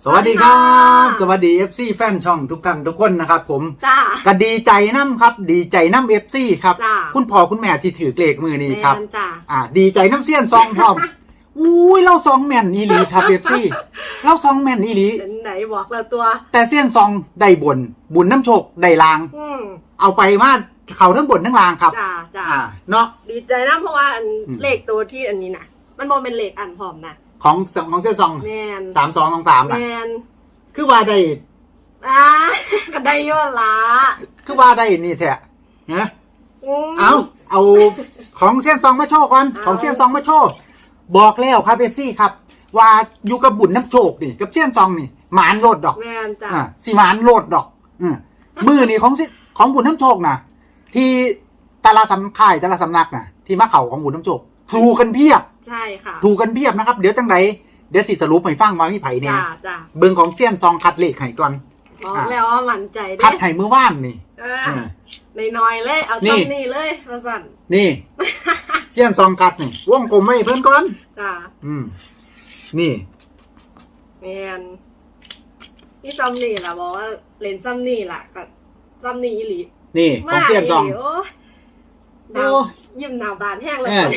สวัสดีครับสสวัสดีค่ะวัสดี FC แฟนช่องทุกท่านทุกคนนะครับผมจ้าก็ดีใจน้ำครับ ดีใจน้ำ FC ครับ จ้าคุณพ่อคุณแม่ที่ถือเกลกมือนี้ครับ แม่นจ้าอ่า ดีใจน้ำเสี้ยนซองพร้อม อุ้ยเล่าซองแม่นอีหลีครับ FC เล่าซองแม่นอีหลี เป็นไหนบอกเราตัว แต่เสี้ยนซองได้บน บุญน้ำโชคได้ลาง อืมเอาไปมาเขาทั้งบนทั้งลางครับ จ้าจ้าอ่าเนาะ ดีใจนะเพราะว่าอันอืม เลขตัวที่อันนี้นะมันบอเป็นเลขอันพร้อมนะ ของของเสี้ยนซองแมนสามสองสองสามแมนะนคือว่าได้อ่าก็ได้เยอะละคือว่าได้นี่แท้เนะม เอาเอาของเส้นซองมาโชว์ก่อนเอา ของเส้นซองมาโชว์บอกแล้วครับเอฟซี่ครับ ว่าอยู่กับบุญน้ำโชคนี่กับเส้นซองนี่หมานโลดดอก แมนจ้าอ่าสีหมานโลดดอกอืมมือนี่ของสิของบุญน้ำโชคนะที่แต่ละสำค่ายแต่ละสำนักนะที่มาเข่าของบุญน้ำโชค ถูกกันเพียบ ใช่ค่ะ ถูกกันเพียบนะครับ เดี๋ยวจังไดเดี๋ยวสิสรุปให้ฟังว่ามีไผเนี่ยจ้าจ้าเบิ่งของเส้นซองคัดเลขให้ก่อนบอกแล้วว่ามั่นใจคัเด้ดให้มือว่านนี่อ่าอืมในน้อยๆเลย เอานี่ ต้นนี่เลยมาสั่นนี่ เส้นซองคัดนี่วงกลมไว้ให้เพิ่นก่อน จ้าอืม นี่ แมนนี่ซัมนี่ล่ะบอกว่าเลนซัมนี่ล่ะกับซัมนี่อีหลีนี่ของเซียนซองโอ้ย หโอ้นาวยิ้มหนาวบานแห้งเลยเออ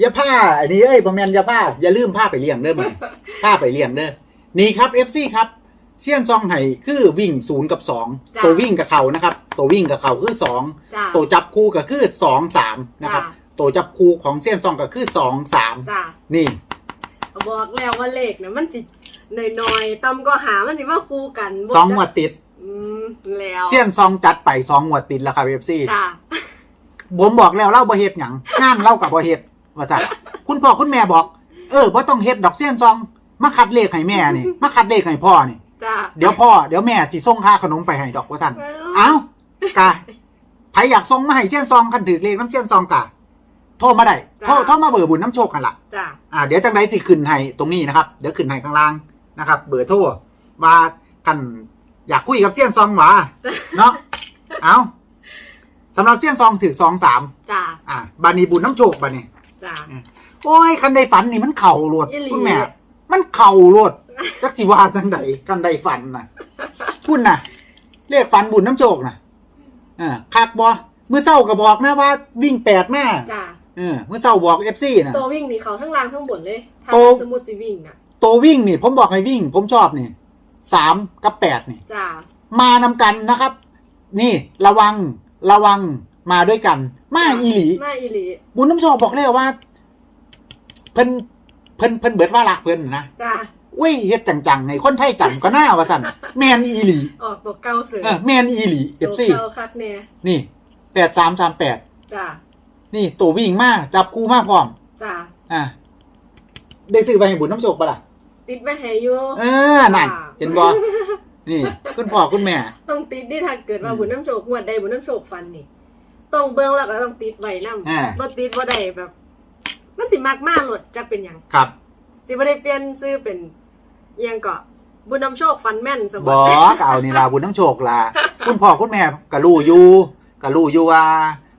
อย่าผ้าอันนี้เอ้ยประแมนอย่าผ้าอย่าลืมผ้าไปเลี้ยงเด้อมึงผ้าไปเลี้ยงเด้อนี่ครับ FC ครับเซียนซองไห้คือวิ่งศูนย์กับสองตัววิ่งกับเขานะครับ ตัววิ่งกับเขาคือสองจ้าตัวจับคู่ก็คือสองสามนะครับจ้ะตัวจับคู่ของเซียนซองก็คือสองสามจ้านี่ บอกแล้วว่าเลขเนี่ยมันจิน้อยๆตำก็หามันสิมาคู่กันบ่สองหมวดติดอืมแล้วเซียนซองจัดไปสองหมวดติดแล้วครับ FC จ้า ผมบอกแล้วเล่าบ่เฮ็ดหยังงานเล่ากับบ่เฮ็ดว่าจัดคุณพ่อคุณแม่บอก เออบ่ต้องเฮ็ดดอกเสี้ยนซอง มาคัดเลขให้แม่นี่มาคัดเลขให้พ่อนี่จ้าเดี๋ยวพ่อเดี๋ยวแม่สิส่งค่าขนมไปให้ดอกว่าซั่นเอ้าเอ้ากะใครอยากส่งมาให้เสี้ยนซองคันถือเลขน้ำเสี้ยนซองกะโทรมาได้โทรโทรมาเบอร์บุญน้ำโชคกันล่ะจ้าอ่าเดี๋ยวจังไดสิขึ้นให้ตรงนี้นะครับ เดี๋ยวขึ้นให้ข้างล่างนะครับ เบอร์โทรว่ากันอยากคุยกับเสี้ยนซองหวาเนาะเอา สำหรับเสี้ยนซองถือซองสามจ้าอะบานีบุญน้ำโชคบานีจ้า โอ้ยคันใดฝันนี่มันเข่าโลดอีหลี คุณแม่ มันเข่าโลดจักสิว่าจังใดคันใดฝันน่ะพุ่นน่ะเรียกฝันบุญน้ำโชคน่ะอ่าคักบ่เมื่อเศร้าก็บอกนะว่าวิ่งแปดแม่จ้า เออเมื่อเศร้าบอกเอฟซีน่ะ ตัววิ่งนี่เขาทั้งล่างทั้งบนเลยถ้าตัวสมมุติสิวิ่งน่ะตัววิ่งนี่ ผมบอกให้วิ่ง ผมชอบนี่สามกับแปดนี่ จ้า มานำกันนะครับ นี่ระวัง ระวังมาด้วยกัน มาอีหลี มาอีหลีบุญน้ำโชคบอกเลยว่า เพิ่นเพิ่นเพิ่นเบิดว่าละเพิ่นนะจ้าเว้ยเฮ็ดจังๆให้คนไทยจำก็น่าว่าสั่นแมนอีหลีออกตัวเก้าเสือเออแมนอีหลีเอตัวฟซีเก้าคักแน่นี่แปดสามสามแปดจ้านี่ตัววิ่งมาจับคู่มาพร้อมจ้าอะได้ซื้อไปให้บุญน้ำโชคปะล่ะติดไม่ให้อยู่เออนั่นอ่าเห็นบ่ นี่ คุณพ่อคุณแม่ ต้องติดดิถ้าเกิดว่าอืมบุญน้ำโชคงวดใดบุญน้ำโชคฟันนี่ต้องเบิ่งแล้วก็ต้องติดไว้นำอ่า บ่ติดบ่ได้แบบ มันสิมากมากหลดจักเป็นหยังครับสิบ่ได้เปลี่ยนชื่อเป็นอิหยังก็บุญน้ำโชคฟันแม่นสมบอก็เอานี่ล่ะบุญน้ำโชคล่ะคุณพ่อคุณแม่ก็รู้อยู่ก็รู้อยู่ว่า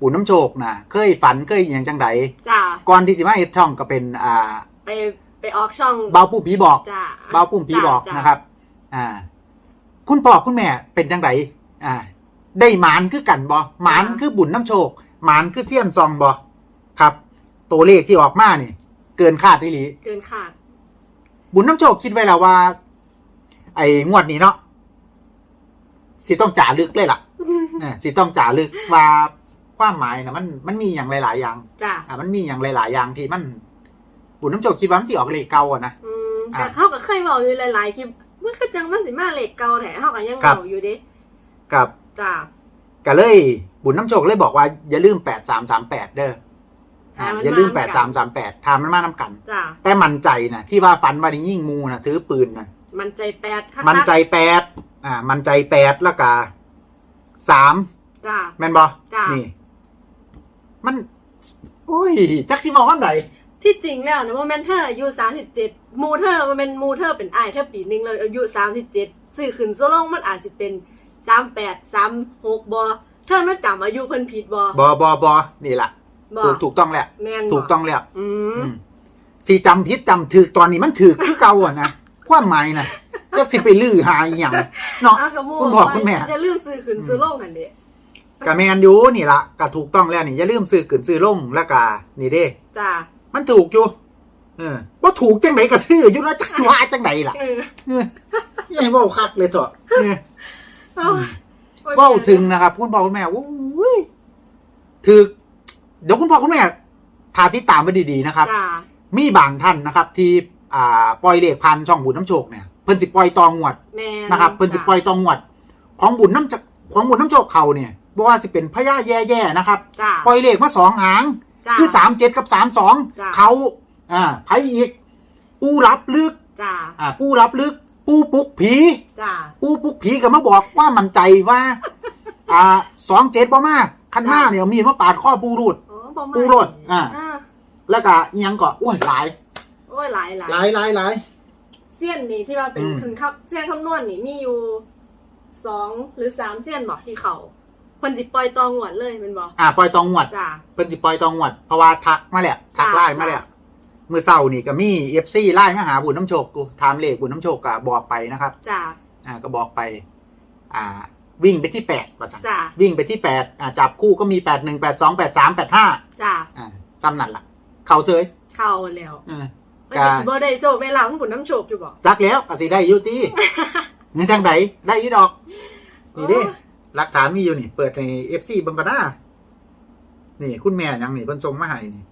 บุญน้ำโชคน่ะ เคยฝันเคยอหย่างจังใดจ้าก่อนที่สิมาเฮ็ดช่องก็เป็นอ่าไปไปออกช่องเบาปุ้มผีบอก จ้า เบาปุ้มผีบอกจ้านะครับ อ่า คุณพ่อคุณแม่เป็นจังไดอ่า ได้หมานคือกันบ่หมานคือบุญน้ำโชค หมานคือเสี้ยนซองบ่ครับ ตัวเลขที่ออกมานี่เกินคาดอีหลีเกินขาด บุญน้ำโชคคิดไว้แล้วว่า ไอ้งวดนี้เนาะสิต้องจ่าลึกเลยล่ะเออสิต้องจ่าลึกว่าความหมายนะมันมันมีอย่างหลาย ๆ อย่าง จ้าอ่ามันมีอย่างหลาย ๆ อย่างที่มันบุญน้ำโชคคิดว่ามันสิออกเลขเก่าอะนะ อืมอะแต่เขาก็เคยบอกอยู่หลายๆคลิป มันคือจังมันสิมาเลขเก่าแท้เฮาก็ยังครับเว้าอยู่เด้กับจ้าก็เลยบุญน้ำโชคเลยบอกว่าอย่าลืมแปดสามสามแปดเด้ออ่าอ่ามันอย่าลืมมาแปดนำกัสานมสามแปดทามันมาน้ำกัน จ้าแต่มันใจนะที่ว่าฝันว่าได้ยิ่งมูนะถือปืนนะมันใจแปดฮักๆมันใจแปดอ่า มันใจแปดแล้วก็สามจ้าแม่นบอจ้ะนี่ มัน โอ้ยจักสิบอกว่าไหน ที่จริงแล้วนะว่าแมนเธออายุ37มูเธอมันเป็นมูเธอเป็นอ้ายเธอปีหนึงเลยอายุ37สื่อขึ้นโซลงมันอาจจะเป็น 38 36บ่เธอมันจำอายุเพิ่นผิดบ่บอบอบอนี่แหละบ่ถูกถูกต้องแล้วแม่นบ่ถูกต้องแล้วอือืมมสีจำพิษจำถือตอนนี้มันถือคือเก่าอะนะความหมายนะจักสิไปลื้อหาอีหยังเนาะอะก็หมู่คุณพ่อคุณแม่อย่าลืมซื้อขึ้นซื้อลงกันเด้กะแมนอยู่นี่ละกะถูกต้องแล้วนี่อย่าลืมซื้อขึ้นซื้อลงแล้วกะนี่เด้จ้า มันถูกอยู่เออว่าถูกจังไหนก็ซื้ออยู่แล้วจักว่าจังไหนล่ะเออเอออย่าให้เว้าคักเลยเถอะเออเอาโอ้ยเว้าถึงนะครับคุณพ่อคุณแม่โอ้ยถือเดี๋ยวคุณพ่อคุณแม่ถาติดตามไว้ดีๆนะครับ จ้ามีบางท่านนะครับ ที่อ่าปล่อยเลขพันช่องบุญน้ำโชคเนี่ยเพิ่นสิปล่อยตองงวด แม่นนะครับเพิ่นสิปล่อยตองงวด ของบุญน้ำจะของบุญน้ำโชคเขาเนี่ยบ่ว่าสิเป็นพญาแย่ๆนะครับ จ้าปล่อยเลขมาสองหาง จ้าคือสามเจ็ดกับสามสองจ้ะ เขาอ่าไผอีก ปูรับลึก จ้าอ่า ปูรับลึก ปูปลุกผี จ้าปูปลุกผีก็มาบอกว่ามั่นใจว่า อ่าสองเจ็ดบ่มากคันมาเนี่ยเอามีดมาปาดข้อปูรูด โอ้บ่มาปูโลดอ่า อ่าแล้วก็อิหยังก็โอ้ยหลายโอ้ยหลายหลายหลายหลายหลาย เสี้ยนนี่ที่ว่าเป็นอืม ถึงครับเสี้ยนคำนวณนี่มีอยู่สองหรือสามเสี้ยนบอกที่เขา เพิ่นจิปล่อยตองหวดเลยเป็นบอกอ่าปล่อยตองงวดจ้า เพิ่นสิปล่อยตองงวด เพราะว่าทักมาแล้วทักจ้ะไลน์มาแล้วมือเศร้านี่ก็มีเอฟซีไล่มาหาบุญน้ำโชคกูถามเลขบุญน้ำโชคก็บอกไปนะครับ จ้า อ่าก็บอกไป อ่า วิ่งไปที่แปดว่าซั่นจ้า วิ่งไปที่แปดอ่าจับคู่ก็มีแปดหนึ่งแปดสองแปดสามแปดห้าจ้า อ่าซ้ำนั่นล่ะเข่าเซยเข้าแล้วเออ มันจ้า ก็สิบ่ได้โชคได้ลาบของผลน้ำโชคอยู่บอกจักแล้วก็สิได้อยู่ตีเงินจังไดได้อยู่ดอกนี่เด้ หลักฐานมีอยู่นี่ เปิดในเอฟซีบังกอนานี่ คุณแม่ยังนี่เพิ่นส่งมาให้นี่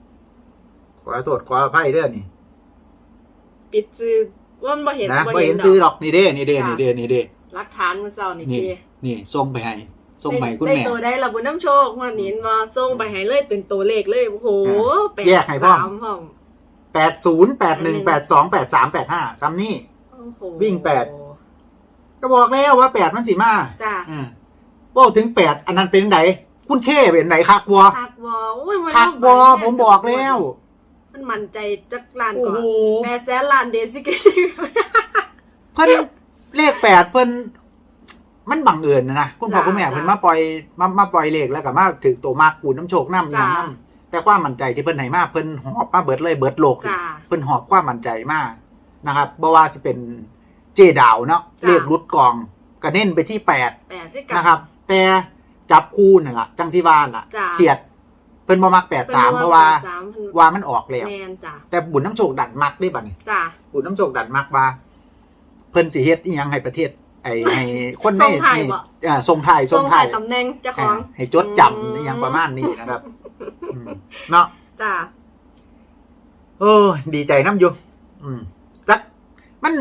ขอโทษขออภัยเด้อนี่ปิดซื้อว่ามันบ่เห็นนะบ่บ่เห็เห็นนดซื้ออกดอกนี่เด้นี่เด้จ้ะนี่เด้นี่เด้หลักฐานมันเศร้านี่นี่เจนี่ส่งไปให้ส่งไปให้คุณได้แม่ตัวได้ละบุญน้ำโชควันนี้มาส่งไปให้เลยเป็นตัวเลขเลยโอ้โหอ่าแปดแยกให้พร้อมสามพร้อมแปดศูนย์แปดหนึ่งแปดสองแปดสามแปดห้าซ้ำนี่โอ้โหวิ่งแปดก็บอกแล้วว่าแปดมันสิมาจ้า อ่าบอกถึงแปดอันนั้นเป็นไหนคุณเคเป็นไหนคักบัวคักวอโอ้ยมันคักบัวผมบอกแล้ว มันมั่นใจจักล้านโอ้ก่อนโหแปดแสนล้านเดซิเกชเพิ่นเลขแปดเพิ่นมันบังเอิญนะนะคุณพ่อจ้ะคุณแม่จ้ะเพิ่นมาปล่อยมามาปล่อยเลขแล้วก็มาถือตัวมากปูน้ำโชคน้ำจ้ะน้ำน้ำแต่ความมั่นใจที่เพิ่นให้มาเพิ่นหอบมาเบิดเลยเบิดโลกจ้าเพิ่นหอบความมั่นใจมากนะครับบ่ว่าสิเป็นเจดาวเนาะจ้ะเลขรุดกองก็เน้นไปที่แปดแปดด้วยกันนะครับ แต่จับคู่นั่นล่ะ จังที่ว่าล่ะ จ้ะ เฉียด เพิ่นบ่มักแปดสามเพราะว่า สามพันว่ามันออกแล้วแมนจ้าแต่บุญน้ำโชคดันมักได้บัดนี้จ้าบุญน้ำโชคดันมักว่า เพิ่นสิเฮ็ดอีหยังให้ประเทศ ไอ้ให้คนในส่งถ่ายนี่บ่ อ่าส่งถ่ายส่ส่งงถ่าถ่ายยตำแหน่งเจ้าของอ่าให้จดจำอหยังประมาณนี้นะครับอืมเนาะ จ้าเออ ดีใจน้ำอยู่อืมจักมัน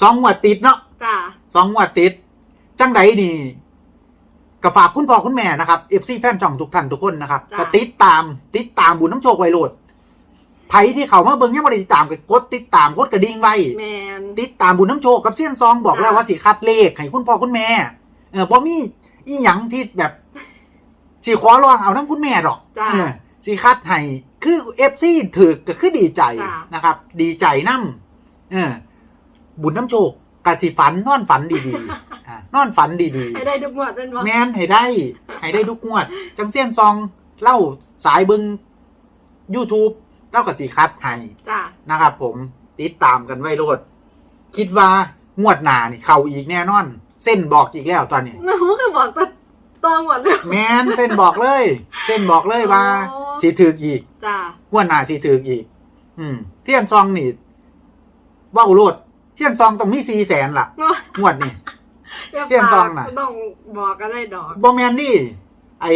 สองงวดติดเนาะจ้าสองงวดติด จังใดนี่ ก็ฝากคุณพ่อคุณแม่นะครับเอฟซีแฟนจ่องทุกท่านทุกคนนะครับจ้ะ ก็ติดตามติดตามบุญน้ำโชคไวโรดไผที่เขามาเบิ่งยังไม่ได้ติดตามก็กดติดตามกดกระดิ่งไว้ แมน ติดตามบุญน้ำโชคกับเสี้ยนซองบอกจ้ะ แล้วว่าสิคัดเลขให้คุณพ่อคุณแม่ เออบ่มีอีหยังที่แบบสิขอร้องเอาน้ำคุณแม่หรอกจ้าเออสิคัดให้คือเอฟซีถือก็คือดีใจจ้ะ นะครับ ดีใจน้ำเออบุญน้ำโชค กะสิฝันนอนฝันดีๆอ่านอนฝันดีให้ได้ทุกงวดเป็นบ่ๆ แมนให้ได้ ให้ได้ทุกงวด จังเสี้ยนซองเล่าสายเบิง YouTube เล่ากับสิคัดให้จ้านะครับผม ติดตามกันไว้โลด คิดว่างวดหน้านี่ เข้าอีกแน่นอน เส้นบอกอีกแล้วตอนนี้มันก็บอกตัวตองหมดเลย แมนเส้นบอกเลย เส้นบอกเลยว่าอ๋อสีถืออีกจ้างวดหน้าสีถืออีก อืม เทียนซองนี่เว้าโลดเทียนซองต้องมีสี่แสนล่ะงวดนี่ อย่าเทียนซองน่ะ ต้องบอกกันได้ดอก บอแมนนี่ไอ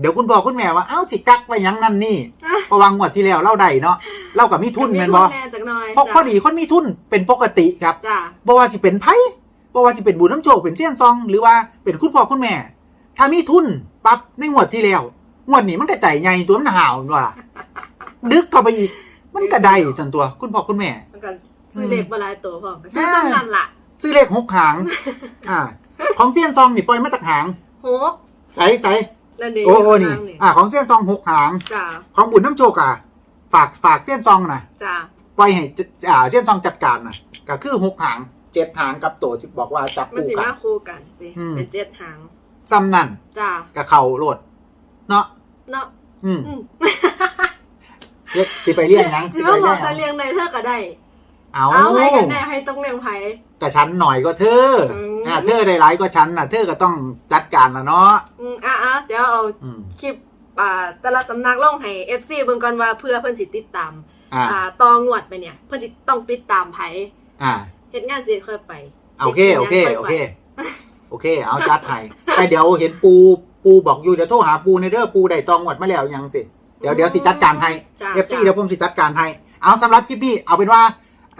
เดี๋ยวคุณบอกคุณแม่ว่าเอ้าสิกักไปหยังนั่นนี่อะ เพราะวางงวดที่แล้วเล่าได้เนาะเล่ากับมีทุนแม่นบ่แน่จักหน่อยเพราะพอดีคนมีทุนเป็นปกติครับ จ้าบ่ว่าสิเป็นไผบ่ว่าสิเป็นบุญน้ำโชคเป็นเสี้ยนซอง หรือว่าเป็นคุณพ่อคุณแม่ ถ้ามีทุนปั๊บในงวดที่แล้วงวดนี้มันก็ใจใหญ่ตัวมันห่าวนั่นว่าล่ะดึกเข้าไปอีก มันก็ได้จนตัว คุณพ่อคุณแม่ มันก็ซื้อเลขบหลายตัวพร้อมซื้ออ่าตั้งนั้นล่ะ ซื้อเลขหกหาง อ่า ของเสี้ยนซองนี่ปล่อยมาจากหางโหใส่ใส่นั่นเองโอ้โอ้นี่ อ่า ของเสี้ยนซองหกหางจ้าของบุญน้ำโชคอะ ฝากฝากเสี้ยนซองนะจ้าปล่อยให้จอ่าเสี้ยนซองจัดการนะก็คือหกหางเจ็ดหางกับตัวที่บอกว่าจับมันคู่จิกันมาคู่กันสิอืมเป็นเจ็ดหางซ้ำนั่นจ้ากับเขาโลด เนาะเนาะอืมอืม เรียกสิไปเรียกหยังสิสิไปมาบเรีอยกกหจะยังเลี้ยงในเธอก็ได้ เอา เอาให้กันแน่ให้ต้องเลี้ยงไผแต่ฉันหน่อยก็เธออมอะเธอได้หลายก็ฉันน่ะเธอก็ต้องจัดการละเนาะอืมอะอะเดี๋ยวเอาอืมคลิปอ่าแต่ละสำนักลงให้ FC เบิ่งก่อนว่าเพื่อเพิ่นสิติดตาม อ่าอ่าตองวดไปเนี่ย เพิ่นสิต้องติดตามไผอ่าเฮ็ดงานสิค่อยไปโอเคโอเคโอเค โอเค เอาจัดให้แต่เดี๋ยวเห็นปูปูบอกอยู่เดี๋ยวโทรหาปูในเด้อปูได้ตองหวดมาแล้วยังสิ เดี๋ยวเดี๋ยวสิจัดการให้จ้าเอฟซีเดี๋ยวผมสิจัดการให้ เอาสำหรับคลิปนี้เอาเป็นว่า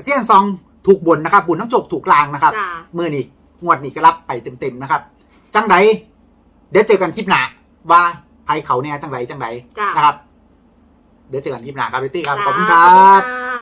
เซียนซองถูกบนนะครับบุญน้ำจกถูกลางนะครับ จ้ามือนี่งวดนี้ก็รับไปเต็มๆนะครับ จังไดเดี๋ยวเจอกันคลิปหน้าว่าภัยเขาเนี่ยจังไดจังไดจ้านะครับ เดี๋ยวเจอกันคลิปหน้าครับพี่ตี้ครับขอบคุณคจ้ารับ ขอบคุณค่ะ